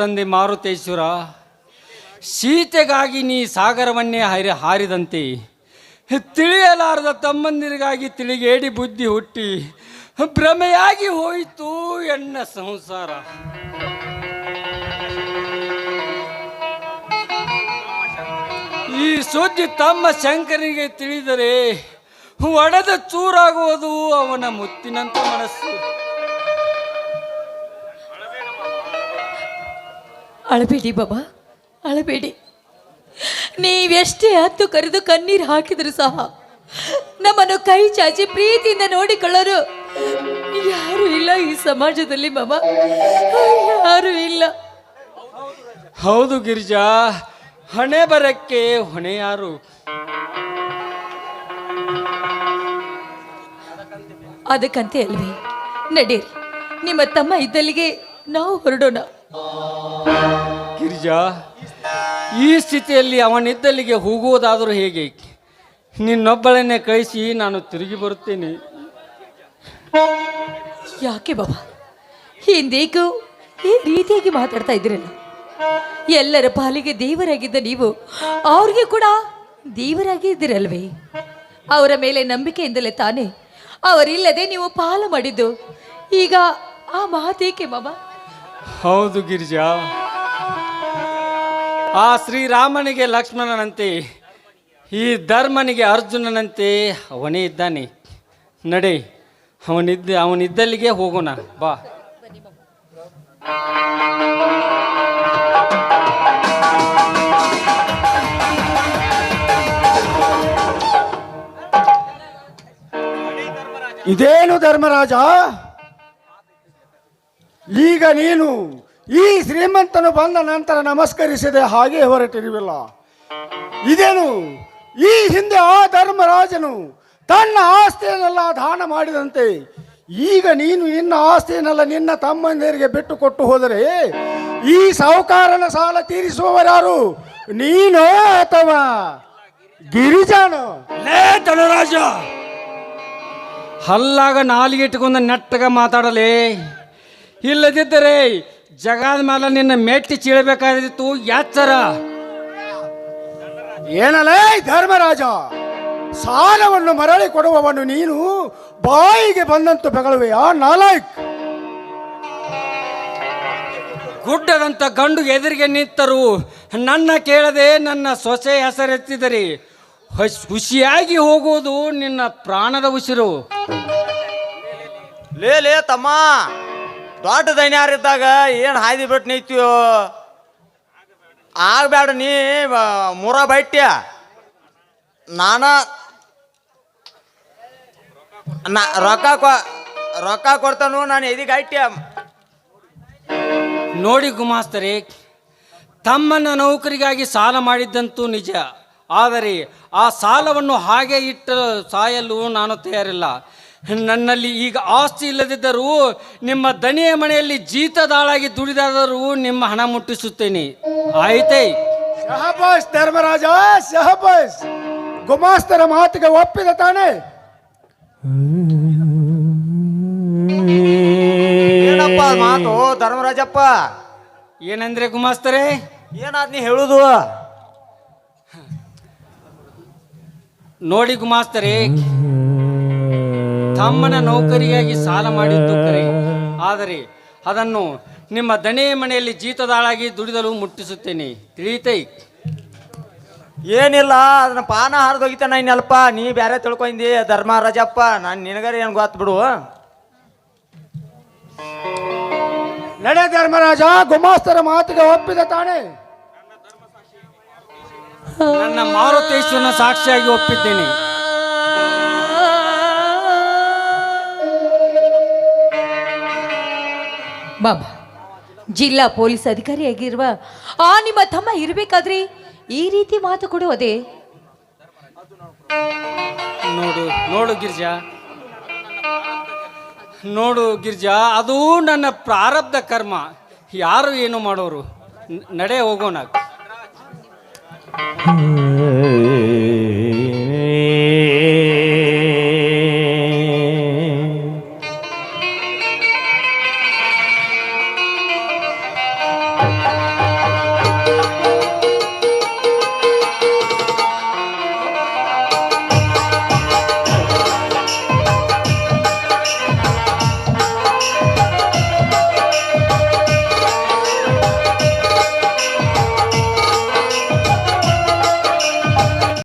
ತಂದೆ ಮಾರುತೇಶ್ವರ, ಸೀತೆಗಾಗಿ ನೀ ಸಾಗರವನ್ನೇ ಹರಿ, ಹಾರಿದಂತೆ, ತಿಳಿಯಲಾರದ ತಮ್ಮಂದಿರಿಗಾಗಿ ತಿಳಿಗೇಡಿ ಬುದ್ಧಿ ಹುಟ್ಟಿ, ಭ್ರಮೆಯಾಗಿ ಹೋಯಿತು ಎನ್ನ ಸಂಸಾರ. ಈ ಸುದ್ದಿ ತಮ್ಮ ಶಂಕರನಿಗೆ ತಿಳಿದರೆ, ಒಡೆದ ಚೂರಾಗುವುದು ಅವನ ಮುತ್ತಿನಂತ ಮನಸ್ಸು. ಅಳಬೇಡಿ ಬಾಬಾ ಅಳಬೇಡಿ. ನೀವೆಷ್ಟೇ ಹತ್ತು ಕರೆದು ಕಣ್ಣೀರು ಹಾಕಿದ್ರು ಸಹ ನಮ್ಮನ್ನು ಕೈ ಚಾಚಿ ಪ್ರೀತಿಯಿಂದ ನೋಡಿಕೊಳ್ಳೋರು ಯಾರು ಇಲ್ಲ ಈ ಸಮಾಜದಲ್ಲಿ ಬಾಬಾ. ಯಾರು ಇಲ್ಲ. ಹೌದು ಗಿರಿಜಾ ಹಣೆ ಬರಕ್ಕೆ ಹೊಣೆ ಯಾರು? ಅದಕ್ಕಂತೆ ಅಲ್ವೇ ನಡೀರಿ. ನಿಮ್ಮ ತಮ್ಮ ಇದ್ದಲ್ಲಿಗೆ ನಾವು ಹೊರಡೋಣ. ಗಿರಿಜಾ ಈ ಸ್ಥಿತಿಯಲ್ಲಿ ಅವನಿದ್ದಲ್ಲಿಗೆ ಹೋಗುವುದಾದರೂ ಹೇಗೆ? ನಿನ್ನೊಬ್ಬಳನ್ನೇ ಕಳಿಸಿ ನಾನು ತಿರುಗಿ ಬರುತ್ತೇನೆ. ಯಾಕೆ ಬಾಬಾ? ಹಿಂದೇಕು ಈ ರೀತಿಯಾಗಿ ಮಾತಾಡ್ತಾ ಇದ್ರಲ್ಲ ಎಲ್ಲರ ಪಾಲಿಗೆ ದೇವರಾಗಿದ್ದ ನೀವು ಅವ್ರಿಗೆ ಕೂಡ ದೇವರಾಗಿ ಇದ್ದೀರಲ್ವೇ? ಅವರ ಮೇಲೆ ನಂಬಿಕೆಯಿಂದಲೇ ತಾನೇ ಅವರಿಲ್ಲದೆ ನೀವು ಪಾಲು ಮಾಡಿದ್ದು. ಈಗ ಆ ಮಾತೇಕೆ ಬಾಬಾ? ಹೌದು ಗಿರಿಜಾ ಆ ಶ್ರೀರಾಮನಿಗೆ ಲಕ್ಷ್ಮಣನಂತೆ, ಈ ಧರ್ಮನಿಗೆ ಅರ್ಜುನನಂತೆ ಅವನೇ ಇದ್ದಾನೆ. ನಡೆ, ಅವನಿದ್ದ, ಅವನಿದ್ದಲ್ಲಿಗೆ ಹೋಗೋಣ, ಬಾ. ಇದೇನು ಧರ್ಮರಾಜ? ಈಗ ನೀನು ಈ ಶ್ರೀಮಂತನು ಬಂದ ನಂತರ ನಮಸ್ಕರಿಸಿದೆ ಹಾಗೆ ಹೊರಟಿರುವಿಲ್ಲ. ಇದೇನು? ಈ ಹಿಂದೆ ಆ ಧರ್ಮರಾಜನು ತನ್ನ ಆಸ್ತಿಯನ್ನೆಲ್ಲ ದಾನ ಮಾಡಿದಂತೆ, ಈಗ ನೀನು ನಿನ್ನ ಆಸ್ತಿಯನ್ನೆಲ್ಲ ನಿನ್ನ ತಮ್ಮಂದಿರಿಗೆ ಬಿಟ್ಟು ಕೊಟ್ಟು ಹೋದರೆ, ಈ ಸಾಹುಕಾರನ ಸಾಲ ತೀರಿಸುವವರಾರು ನೀನೋ ಅಥವಾ ಗಿರಿಜಾನು? ಲೇ ಧನರಾಜ ಹಲ್ಲಾಗ ನಾಲಿಗೆ ಇಟ್ಟುಕೊಂಡು ನೆಟ್ಟಗ ಮಾತಾಡಲೇ ಇಲ್ಲದಿದ್ದರೆ ಜಗದ ಮೇಲೆ ನಿನ್ನ ಮೆಟ್ಟಿ ಚೀಳಬೇಕಾದಿತ್ತು ಯಾಚರ ಏನಲೇ ಧರ್ಮರಾಜ? ಸಾಲವನ್ನು ಮರಳಿ ಕೊಡುವವನು ನೀನು ಬಾಯಿಗೆ ಬಂದಂತ ಬೆಗಳುವೆಯಾ ನಾಲಾಯಕ್? ಗುಡ್ಡದಂತ ಗಂಡು ಎದುರಿಗೆ ನಿಂತರು ನನ್ನ ಕೇಳದೆ ನನ್ನ ಸೊಸೆ ಹೆಸರೆತ್ತಿದರಿ. ಹಸ್- ಖುಷಿಯಾಗಿ ಹೋಗುವುದು ನಿನ್ನ ಪ್ರಾಣದ ಉಸಿರು. ಲೇ ಲೇ ತಮ್ಮ. ದೊಡ್ಡ ದೈನ್ಯಾರಿದ್ದಾಗ ಏನು ಹಾಯ್ದು ಬಿಟ್ಟು ನೀತಿಯೋ? ಆಗಬೇಡ ನೀ ಮೂರ ಬೈಟ್ಯ? ನಾನ ನಾ, ರೊಕ್ಕ ಕೊ, ರೊಕ್ಕ ಕೊಡ್ತಾನು, ನಾನು ಎದಿಗೆ ಐಟ್ಯ ನೋಡಿ ಗುಮಾಸ್ತರೆ, ತಮ್ಮನ್ನ ನೌಕರಿಗಾಗಿ ಸಾಲ ಮಾಡಿದ್ದಂತೂ ನಿಜ. ಆದರೆ ಆ ಸಾಲವನ್ನು ಹಾಗೆ ಇಟ್ಟು ಸಾಯಲು ನಾನು ತಯಾರಿಲ್ಲ. ನನ್ನಲ್ಲಿ ಈಗ ಆಸ್ತಿ ಇಲ್ಲದಿದ್ದರೂ ನಿಮ್ಮ ದನಿಯ ಮನೆಯಲ್ಲಿ ಜೀತದಾಳಾಗಿ ದುಡಿದಾದರೂ ನಿಮ್ಮ ಹಣ ಮುಟ್ಟಿಸುತ್ತೇನೆ. ಆಯ್ತೈ? ಶಹಬಾಸ್ ಧರ್ಮರಾಜ ಶಹಬಾಸ್ ಗುಮಾಸ್ತರ ಮಾತಿಗೆ ಒಪ್ಪಿದ ತಾನೆ. ಏನಪ್ಪ ಅದ್ ಮಾತು ಧರ್ಮರಾಜಪ್ಪ? ಏನಂದ್ರೆ ಗುಮಾಸ್ತರೆ? ಏನಾದ್ ನೀ ಹೇಳುದು? ನೋಡಿ ಗುಮಾಸ್ತರೆ ತಮ್ಮನ ನೌಕರಿಯಾಗಿ ಸಾಲ ಮಾಡಿದ್ದು ಕರೆ. ಆದರೆ ಅದನ್ನು ನಿಮ್ಮ ದಣೆಯ ಮನೆಯಲ್ಲಿ ಜೀತದಾಳಾಗಿ ದುಡಿದಲು ಮುಟ್ಟಿಸುತ್ತೇನೆ. ತಿಳಿತೈ ಏನಿಲ್ಲ ಅದನ್ನ ಪಾನ ಹರಿದೋಗಿತ ಇನ್ನಲ್ಪ. ನೀ ಬ್ಯಾರೆ ತಿಳ್ಕೊಂಡಿ ಧರ್ಮರಾಜಪ್ಪ ನಾನು ನಿನಗರ ಏನು ಗೊತ್ತು ಬಿಡು. ನಡೆ ಧರ್ಮರಾಜ ಗುಮಾಸ್ತರ ಮಾತಿಗೆ ಒಪ್ಪಿದ ತಾನೆ. ನನ್ನ ಮಾರುತೇಶ್ವರನ ಸಾಕ್ಷಿಯಾಗಿ ಒಪ್ಪಿದ್ದೇನೆ. ಬಾಬಾ ಜಿಲ್ಲಾ ಪೊಲೀಸ್ ಅಧಿಕಾರಿಯಾಗಿರುವ ಆ ನಿಮ್ಮ ತಮ್ಮ ಇರಬೇಕಾದ್ರೆ ಈ ರೀತಿ ಮಾತು ಕೊಡುವುದೇ? ನೋಡು ನೋಡು ಗಿರ್ಜಾ. ನೋಡು ಗಿರ್ಜಾ ಅದು ನನ್ನ ಪ್ರಾರಬ್ಧ ಕರ್ಮ. ಯಾರು ಏನು ಮಾಡೋರು? ನ- ನಡೆ ಹೋಗೋಣ.